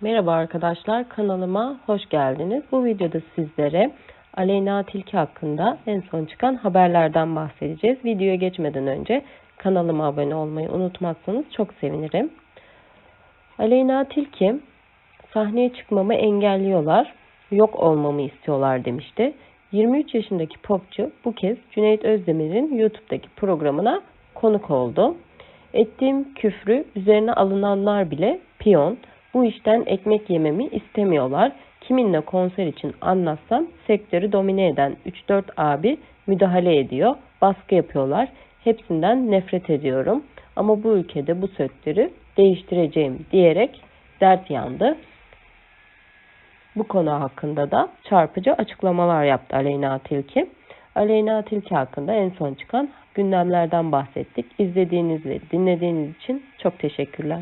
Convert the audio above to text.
Merhaba arkadaşlar, kanalıma hoş geldiniz. Bu videoda sizlere Aleyna Tilki hakkında en son çıkan haberlerden bahsedeceğiz. Videoya geçmeden önce kanalıma abone olmayı unutmazsanız çok sevinirim. Aleyna Tilki, sahneye çıkmamı engelliyorlar, yok olmamı istiyorlar demişti. 23 yaşındaki popçu bu kez Cüneyt Özdemir'in YouTube'daki programına konuk oldu. Ettiğim küfrü üzerine alınanlar bile piyon. Bu işten ekmek yememi istemiyorlar. Kiminle konser için anlatsam sektörü domine eden 3-4 abi müdahale ediyor. Baskı yapıyorlar. Hepsinden nefret ediyorum. Ama bu ülkede bu sektörü değiştireceğim diyerek dert yandı. Bu konu hakkında da çarpıcı açıklamalar yaptı Aleyna Tilki. Aleyna Tilki hakkında en son çıkan gündemlerden bahsettik. İzlediğiniz ve dinlediğiniz için çok teşekkürler.